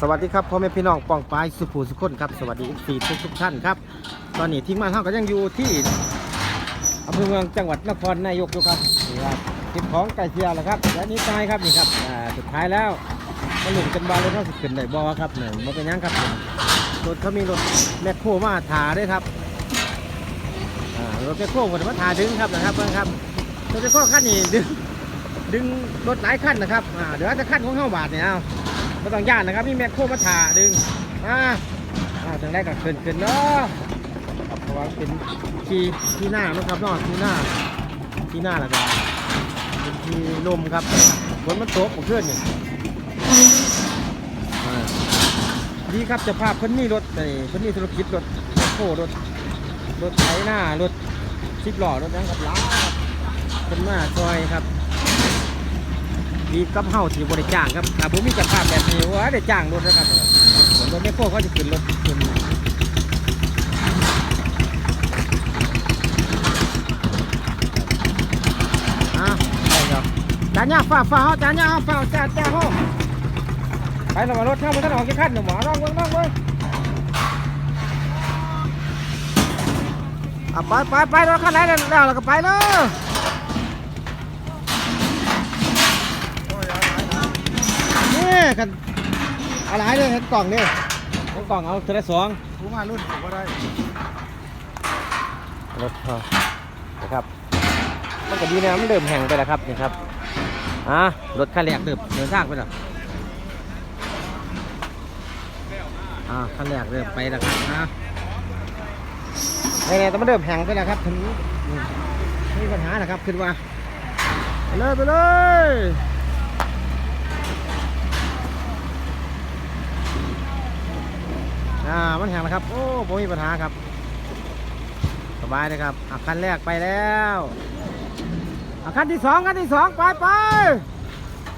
สวัสดีครับพ่อแม่พี่น้องปองปายสุภูสุคนครับ สวัสดีอีกทุกทุกท่านครับ ตอนนี้ทิ้งมานเท่าก็ยังอยู่ที่อำเภอเมืองจังหวัดนครนายกอยู่ครับนี่ครับทิปของไก่เชียร์แหละครับ และนี้ตายครับนี่ครับอ่าสุดท้ายแล้วมาหลุมกันบาเลยเท่าสิขึ้นได้บอครับหนึ่งมาเป็นยังครับรถเขามีรถแมคโครมาถาด้วยครับอ่ารถแมคโครก็มาถาดึงครับนะครับเพื่อนครับรถแมคโครขั้นนี้ดึงดึงรถหลายขั้นนะครับอ่าเดี๋ยวจะขั้นของเข้าบาทเนี่ยเอา ไม่ต้องย่านนะครับนี่แมคโครมาถ่าดึงมาอ่าถึงได้กับเกินเกินเนาะเพราะว่าเป็นทีที่หน้านะครับนาะที่หน้าที่หน้าแล้วก็เป็นทีลมครับฝนมันตกเพื่อนเนี่อ่าดีครับจะภาพคนนี้รถไอ้คนนี้ธุรกิจรถแมคโครรถรถไถหน้ารถสิบล้อรถนั้นกับล้าคนมาซอยครับ ดีกับเฮาที่บริจ้างครับถ้าผมมีจัดภาพแบบนี้ว่าได้จ้างรถนะครับเหมือนรถแมคโครเขาจะขึ้นรถขึ้นจานยาฝ้าฝ้าเฮาจานยาเฮาฝ้าจ้าจ้าเฮาไปแล้วมรถเข้ามาท่านออกกี่ขั้นหนึ่งหมอลองเบิ่งลองเบิ่งไปไปไปรถคันไหนแล้วแล้วก็ไปเลย กันอะไรเนี่ยเห็นกล่องนี่เห็นกล่องเอาเทลสองผมมารุ่นผมก็ได้รถพอนะครับมันก็ดีนะมันเดิมแห้งไปแล้วครับนี่ครับอะรถคันแรกเดิมเดินทางไปแล้วอ่าคันแรกเดิมไปแล้วครับนะนี่ๆแต่มันเดิมแห้งไปแล้วครับถึงมไม่มีปัญหานะครับขึ้นว่าไปเลยไปเลย อ่ามันแห้งแล้วครับ โอ้ผมมีปัญหาครับ สบายเลยครับอะขั้นแรกไปแล้วอะขั้นที่สองขั้นที่สองไปไป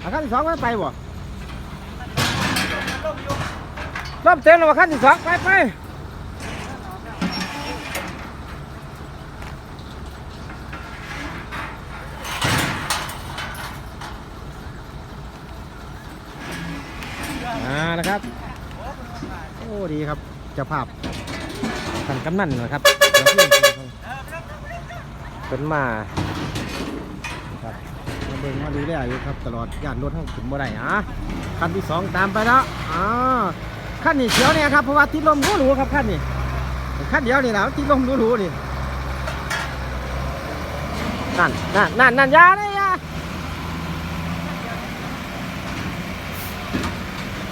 อะขั้นที่สองไม่ไปบ่เริ่มเต็มแล้วว่ะขั้นที่สองไปไปอ่านะครับ ดีครับจ้าภาพท่านกำนันนะครับเป็นมาครับมาเบิ่งมาดูแลอยู่ครับ ตลอดย่านรถทั้งขึ้นบ่ได้อะคันที่สองตามไปแล้วอ่าขั้นนี้เขียวเนี่ยครับเพราะว่าติดลมหรูๆครับขั้นนี้ขั้นเดียวนี่แหละติดลมหรูๆนี่นั่นนั่นนั่นนั่นยาเลยอยา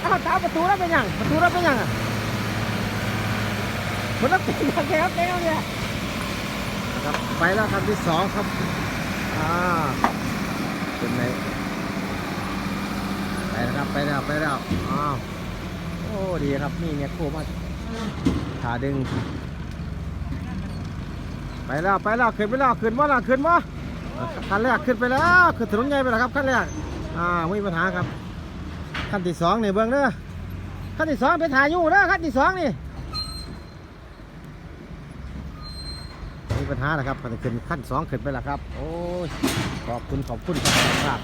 เอาตามประตูแล้วเป็นยังประตูแล้วเป็นยังอะ มันต้องเป็นอย่างแก้วแก้วเนี่ยครับไปแล้วครับที่สองครับอ่าเป็นไงไปแล้วครับไปแล้วไปแล้วอ้าวโอ้ดีครับนี่เนี่ยโคมาขาดึง ไปแล้วไปแล้วขึ้นไปแล้วขึ้นว่าล่ะขึ้นว่าขั้นแรกขึ้นไปแล้วขึ้นถนนใหญ่ไปแล้วครับขั้นแรกอ่าไม่มีปัญหาครับขั้นที่สองนี่เบื้องเด้อขั้นที่สองเป็นถ่ายอยู่เด้อขั้นที่สองนี่ มีปัญหานะครับมันขึ้นขั้นสองขึ้นไปแล้วครับ โอ้ยขอบคุณขอบคุณครับ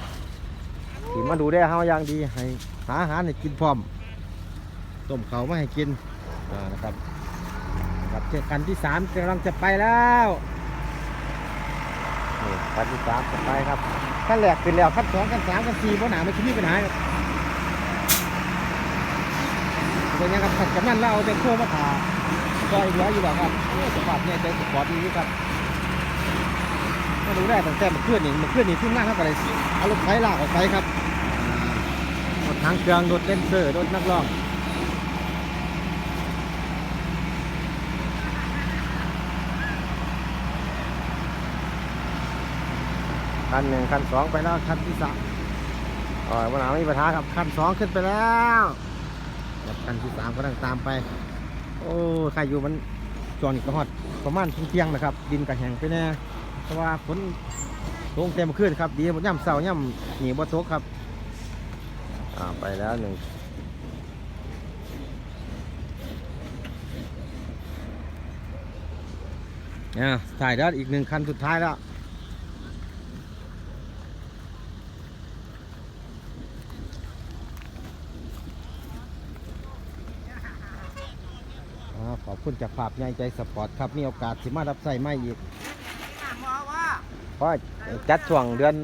ที่มาดูได้เฮาอย่างดีให้หาอาหารให้กินพร้อมต้มเขาไม่ให้กินนะครับครับเจอกันที่สามกำลังจะไปแล้วนี่กันที่สามจะไปครับขั้นแรกขึ้นแล้วขั้นสองขั้นสามขั้นสี่ปัญหนาไม่คิดมีปัญหาครับเป็นยังครับขัดกับนั่นแล้วเอาแต่โค้งมาถา อยเหลืออยู่แบบครับโอ้สภาพเนี่ยใจสปอร์ตดีอยู่ครับมาดูได้ตั้งแต่เมื่อคืนนี่เมื่อคืนนี่ที่นั่งเท่ากับอะไรเอารถไฟลากออกไปครับรถทางเครื่องรถเดนเซอร์รถนักร้องคันหนึ่งคันสองไปแล้วคันที่สามอ๋อวันหลังไม่มีปัญหาครับคันสองขึ้นไปแล้วครับคันที่สามก็ต้องตามไป โอ้ใครอยู่มันจอนกระหอดประมาณเที่ยงๆนะครับ ดินกระแห้งไปแน่เพราะว่าฝนลงเต็มขึ้นครับ ดีหมดย่ำเสาย่ำหนีบ่ตกครับอ่าไปแล้วหนึ่งอ่าถ่ายแล้วอีกหนึ่งคันสุดท้ายแล้ว ขอบ คุณจากภาพใหญ่ใจสปอร์ตครับ มีโอกาสสิมารับใส่ไม่อีกเพราะจัดช่วงเดือน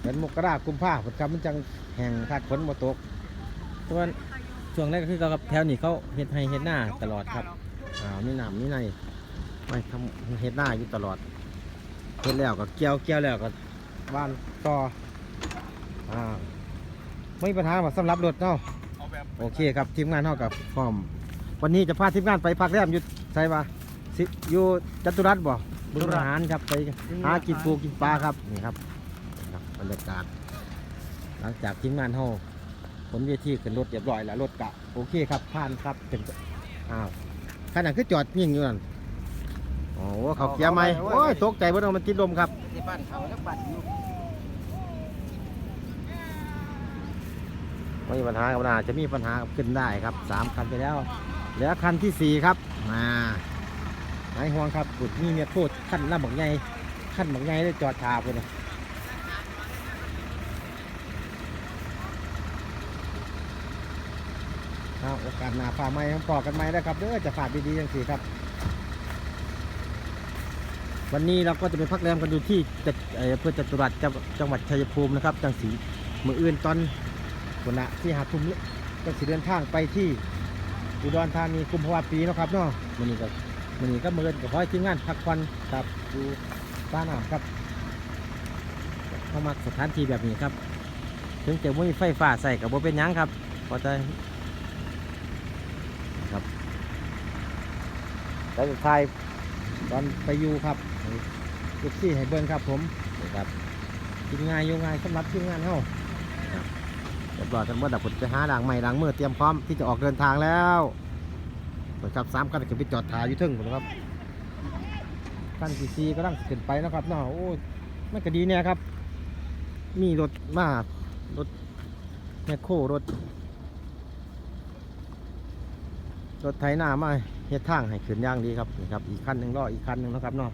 เดือนมกราคมกุมภาพันธ์ครับมันจังแห่งคักฝนบ่ตกส่วนช่วงแรกก็คือกับแถวนี้เขาเฮ็ดให้เฮ็ดหน้าตลอดครับอ่ามีน้ำมีในไม่ทำเฮ็ดหน้าอยู่ตลอดเฮ็ดแล้วก็เกี่ยวเกี่ยวแล้วก็บ้านต่ออ่าไม่มีปัญหาว่าสำหรับรถเนาะเอาแบบโอเคครับทีมงานเท่ากับพร้อม วันนี้จะพาทีมงานไปพักแรมอยู่ใช่ปะสิอยู่จัตุรัสบ่บุรหารครับไปหากินปูกินปลาครับนี่ครับนี่ครับบรรยากาศหลังจากทีมงานเฮาผลเวทีขึ้นรถเรียบร้อยแล้วรถกะโอเคครับผ่านครับถึงอ้าวขนาดคือจอดยิ่งอยู่นั่นโอ้โหเขาเกียร์ไหมโอ้ยตกใจเบ่ต้องมันติดลมครับที่บ้านเขาแล้วบัตรอยู่ไม่มีปัญหากับนาจะมีปัญหาขึ้นได้ครับสามคันไปแล้ว เหลือคันที่สี่ครับมาหายห่วงครับปุดมีเมียโทษขั้นหน้าบักใหญ่ขั้นบักใหญ่ได้จอดชาพุ่นน่ะเอาโอกาสหน้าฝ่าไม้พอกกันไหมได้ครับเด้อจะฝาดดีๆอย่างสี่ครับ วันนี้เราก็จะไปพักแรมกันอยู่ที่จัดเอ่ออำเพื่อจตุรัสจังหวัดชัยภูมินะครับจังสีมืออื่นตอนคนละที่หาทุ่มนี้ก็สิเดินทางไปที่ อุดรธานีกุมภาวะปีนะครับเนาะมันนี้ก็มันนี้ก็มือนก็ขอให้ทีมงานพักผ่อนครับดูบ้านอ่าวครับเข้ามาสถานที่แบบนี้ครับ ถึงจะไม่มีไฟฟ้าใส่กับบ่เป็นยังครับพอจะครับแล้วสุดท้ายตอนไปอยู่ครับลูกซี่ให้เบิ้งครับผมนี่ครับกินง่ายอยู่ง่ายสำหรับทีมงานเฮาครับ เรียบร้อยทั้งหมดดับผลจะหาด่างใหม่ด่างมือเตรียมพร้อมที่จะออกเดินทางแล้วเปิดครับสามคันก็ไปจอดถ่ายอยู่ทึ่งผมนะครับคันที่สี่ก็ต้องขึ้นไปนะครับเนาะโอ้ยมันก็ดีเนี่ยครับ มีรถมารถแมคโครรถ รถไถนามาเฮ็ดทางให้ขึ้นย่างดีครับนี่ครับ อีกคันหนึ่งรออีกคันหนึ่งนะครับเนาะ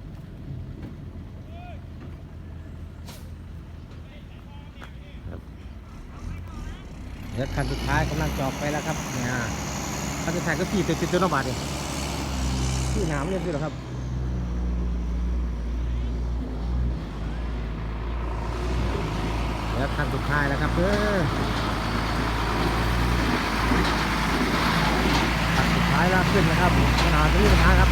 ครับ เดี๋ยวคันสุดท้ายกำลังจอบไปแล้วครับเนี่ยคันสุดท้ายก็สี่ตัวตัวนบาทเองที่น้ำเรียบร้อยแล้วครับเดี๋ยวคันสุดท้ายแล้วครับเด้อตัดสุดท้ายแลากขึ้นนะครับปัญหาจะมีปัญหาครับ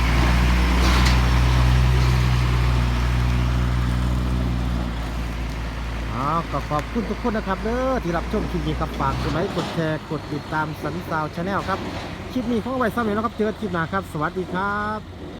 เอาก็ ขอบคุณทุกคนนะครับเด้อที่รับชมคลิปนี้ครับฝากกดไลค์กดแชร์กดติดตามสันสาวชาแนลครับคลิปนี้ขอไว้ซ้ำเลยนะครับเจอกันคลิปหน้าครับ สวัสดีครับ